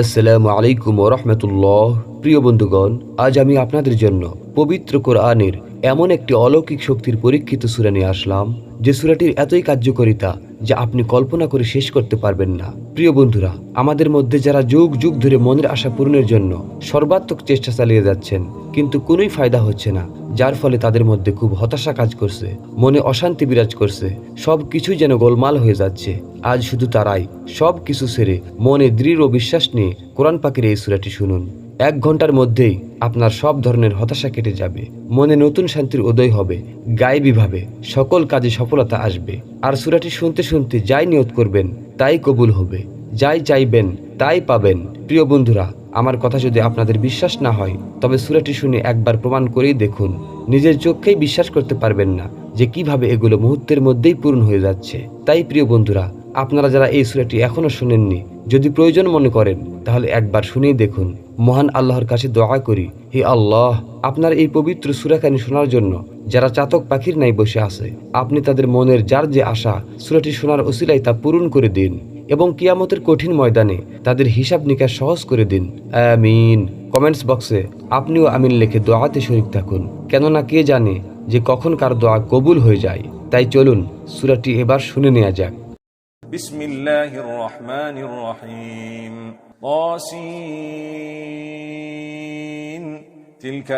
আসসালামু আলাইকুম রহমতুল্লাহ। প্রিয় বন্ধুগণ, আজ আমি আপনাদের জন্য পবিত্র কোরআনের এমন একটি অলৌকিক শক্তির পরীক্ষিত সুরা নিয়ে আসলাম, যে সুরাটির এতই কার্যকারিতা যা আপনি কল্পনা করে শেষ করতে পারবেন না। প্রিয় বন্ধুরা, আমাদের মধ্যে যারা যুগ যুগ ধরে মনের আশা পূরণের জন্য সর্বাত্মক চেষ্টা চালিয়ে যাচ্ছেন, কিন্তু কোনোই ফায়দা হচ্ছে না, যার ফলে তাদের মধ্যে খুব হতাশা কাজ করছে, মনে অশান্তি বিরাজ করছে সব কিছুই যেন গোলমাল হয়ে যাচ্ছে। আজ শুধু তারাই সব কিছু ছেড়ে মনে দৃঢ় বিশ্বাস নিয়ে কোরআন পাকের এই সূরাটি শুনুন। এক ঘণ্টার মধ্যেই আপনার সব ধরনের হতাশা কেটে যাবে। মনে নতুন শান্তির উদয় হবে। গায়েবীভাবে সকল কাজে সফলতা আসবে। আর সুরাটি শুনতে শুনতে যাই নিয়ত করবেন, তাই কবুল হবে। যাই চাইবেন, তাই পাবেন। প্রিয় বন্ধুরা, আমার কথা যদি আপনাদের বিশ্বাস না হয়, তবে সুরাটি শুনে একবার প্রমাণ করেই দেখুন। নিজের চোখেই বিশ্বাস করতে পারবেন না যে কীভাবে এগুলো মুহূর্তের মধ্যেই পূরণ হয়ে যাচ্ছে। তাই প্রিয় বন্ধুরা আপনারা যারা এই সূরাটি এখনও শুনেননি, যদি প্রয়োজন মনে করেন, তাহলে একবার শুনেই দেখুন। মহান আল্লাহর কাছে দোয়া করি, হে আল্লাহ, আপনার এই পবিত্র সুরাকানি শোনার জন্য যারা চাতক পাখির নাই বসে আছে, আপনি তাদের মনের যার যে আশা, সুরাটি শোনার ওসিলায় তা পূরণ করে দিন এবং কিয়ামতের কঠিন ময়দানে তাদের হিসাব নিকাশ সহজ করে দিন। আমিন। কমেন্টস বক্সে আপনিও আমিন লিখে দোয়াতে শরিক থাকুন, কেননা কে জানে যে কখন কার দোয়া কবুল হয়ে যায়। তাই চলুন সুরাটি এবার শুনে নেওয়া যাক। بسم الله الرحمن الرحيم. طاسين. تلك